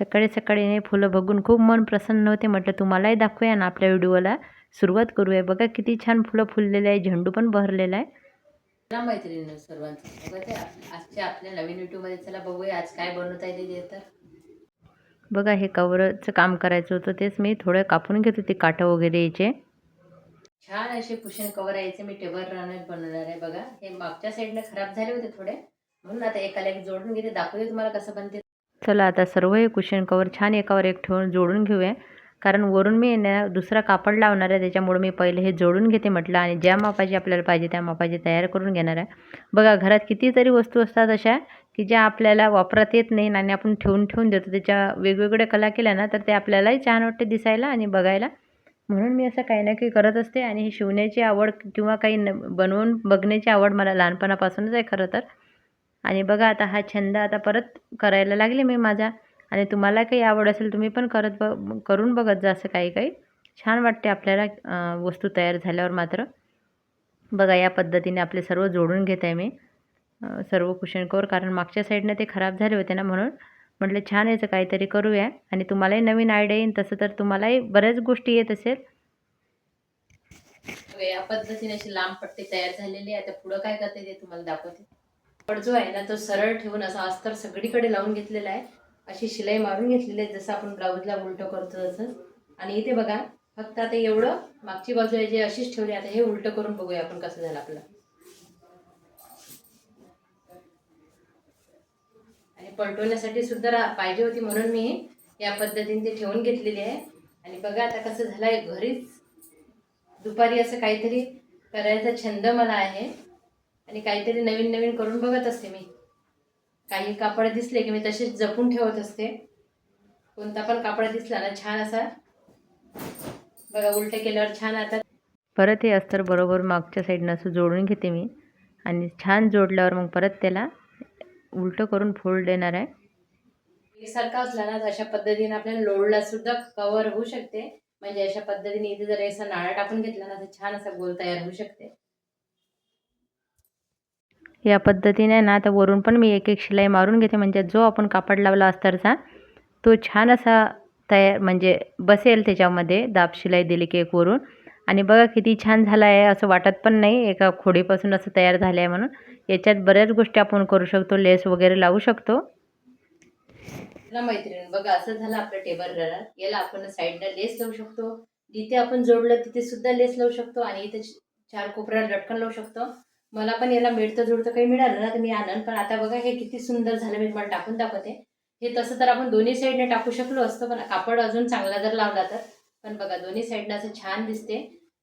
सकाळी सकाळी हे फुलं बघून खूप मन प्रसन्न होते. म्हटलं तुम्हालाही दाखवूया ना आपल्या व्हिडिओला. सुरुवात करूया. बघा किती छान फुलं फुललेले आहे. झेंडू पण बहरलेला आहे. चला मैत्रिणी सर्वांचं बघा ते आजच्या आपल्या नवीन युट्यूबमध्ये चला बघूया आज काय बनवता येते तर. बघा हे कवरचं काम करायचं होतं तेच मी थोडं कापून घेत होते काटं वगैरे याचे. छान असे कुशन कवर यायचे. मी टेबल रनर बनवणार आहे बघा. हे मागच्या साईडला खराब झाले होते थोडे. म्हणून आता एकाला एक जोडून घेते. दाखवते तुम्हाला कसं बनते चला आता सर्व हे कुशन कवर छान एकावर एक ठेवून जोडून घेऊया. कारण वरून मी ना दुसरा कापड लावणार आहे त्याच्यामुळे मी पहिले हे जोडून घेते म्हटलं आणि ज्या मापाची आपल्याला पाहिजे त्या मापाची तयार करून घेणार आहे. बघा घरात कितीतरी वस्तू असतात अशा की ज्या आपल्याला वापरात येत नाही आणि आपण ठेवून ठेवून देतो. त्याच्या वेगवेगळ्या कला केल्या ना तर ते आपल्यालाही छान वाटते दिसायला आणि बघायला. म्हणून मी असं काही ना काही करत असते आणि ही शिवण्याची आवड किंवा काही न बनवून बघण्याची आवड मला लहानपणापासूनच आहे खरं तर. आणि बघा आता हा छंद आता परत करायला लागले मी माझा. आणि तुम्हाला काही आवड असेल तुम्ही पण करत ब करून बघत जा असं काही काही. छान वाटते आपल्याला वस्तू तयार झाल्यावर मात्र. बघा या पद्धतीने आपले सर्व जोडून घेत आहे मी सर्व कुशनकर कारण मागच्या साईडनं ते खराब झाले होते ना म्हणून. म्हटलं छान याचं काहीतरी करूया. आणि तुम्हालाही नवीन आयडिया येईन तसं तर तुम्हालाही बऱ्याच गोष्टी येत असेल. या पद्धतीने अशी लांब पट्टी तयार झालेली आहे. आता पुढं काय करते ते तुम्हाला दाखवते. पण जो आहे ना तो सरळ ठेवून असा अस्तर सगळीकडे लावून घेतलेला आहे. अशी शिलाई मारून घेतलेली आहे जसं आपण ब्लाऊजला उलटं करतो तसं. आणि इथे बघा फक्त आता एवढं मागची बाजू आहे जे अशीच ठेवली आता हे उलटं करून बघूया आपण कसं झालं आपलं. आणि पलटवण्यासाठी सुद्धा पाहिजे होती म्हणून मी या पद्धतीने ते ठेवून घेतलेली आहे. आणि बघा आता कसं झालं आहे घरीच दुपारी असं काहीतरी करायचा छंद मला आहे. आणि काहीतरी नवीन नवीन करून बघत असते मी. काही कापड दिसले की मी तसेच जपून ठेवत असते. कोणता पण कापड दिसला ना छान असा. बघा उलटे केल्यावर छान आता. परत हे अस्तर बरोबर मागच्या साईडनं असं जोडून घेते मी. आणि छान जोडल्यावर मग परत त्याला उलटं करून फोल्ड देणार आहे. एकसारखा असला ना अशा पद्धतीने आपल्याला लोडला सुद्धा कव्हर होऊ शकते. म्हणजे अशा पद्धतीने इथे जर असा नाळा टाकून घेतला ना तर छान असा गोल तयार होऊ शकते. या पद्धतीने ना आता वरून पण मी एक एक शिलाई मारून घेते. म्हणजे जो आपण कापड लावला अस्तरचा तो छान असा तयार म्हणजे बसेल त्याच्यामध्ये दाब शिलाई दिली की एक वरून. आणि बघा किती छान झाला आहे असं वाटत पण नाही. एका खोडीपासून असं तयार झालं आहे म्हणून. याच्यात बऱ्याच गोष्टी आपण करू शकतो. लेस वगैरे लावू शकतो. ना मैत्रीण बघा असं झालं आपलं टेबल रनर याला आपण साईडला लेस लावू शकतो. जिथे आपण जोडलं तिथे सुद्धा लेस लावू शकतो. आणि इथे चार कोपऱ्याला लटकन लावू शकतो. मला पण याला मिळतं जुळतं काही मिळालं ना तर मी आणन. पण आता बघा हे किती सुंदर झालं मी तुम्हाला टाकून दाखवते. हे तसं तर आपण दोन्ही साईडने टाकू शकलो असतो पण कापड अजून चांगला जर लावला तर. पण बघा दोन्ही साईडनं असं छान दिसते.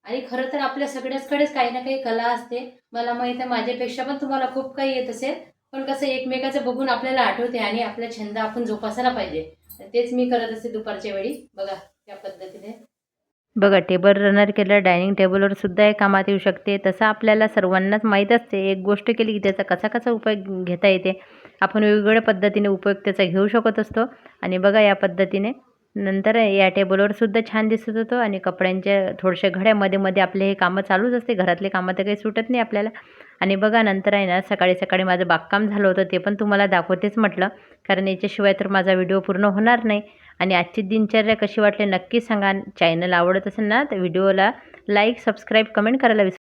आणि खरं तर आपल्या सगळ्याचकडेच काही ना काही कला असते. मला माहीत आहे माझ्यापेक्षा पण तुम्हाला खूप काही येत असेल. पण कसं एकमेकाचं बघून आपल्याला आठवते आणि आपला छंद आपण जोपासायला पाहिजे. तेच मी करत असते दुपारच्या वेळी. बघा त्या पद्धतीने. बघा टेबल रनर केलं डायनिंग टेबलवर सुद्धा हे कामात येऊ शकते. तसं आपल्याला सर्वांनाच माहीत असते. एक गोष्ट केली की त्याचा कसा कसा उपयोग घेता येते. आपण वेगवेगळ्या पद्धतीने उपयोग त्याचा घेऊ शकत असतो. आणि बघा या पद्धतीने नंतर या टेबलवर सुद्धा छान दिसत होतं आणि कपड्यांच्या थोड्याशा घड्यामध्ये मध्ये आपले हे कामं चालूच असते. घरातले कामं तर काही सुटत नाही आपल्याला. आणि बघा नंतर आहे ना सकाळी सकाळी माझं बागकाम झालं होतं ते पण तुम्हाला दाखवतेच म्हटलं. कारण याच्याशिवाय तर माझा व्हिडिओ पूर्ण होणार नाही. आणि आजची दिनचर्या कशी वाटली नक्की सांगा. चॅनल आवडत असेल ना तर व्हिडिओला लाईक सबस्क्राईब कमेंट करायला विसरू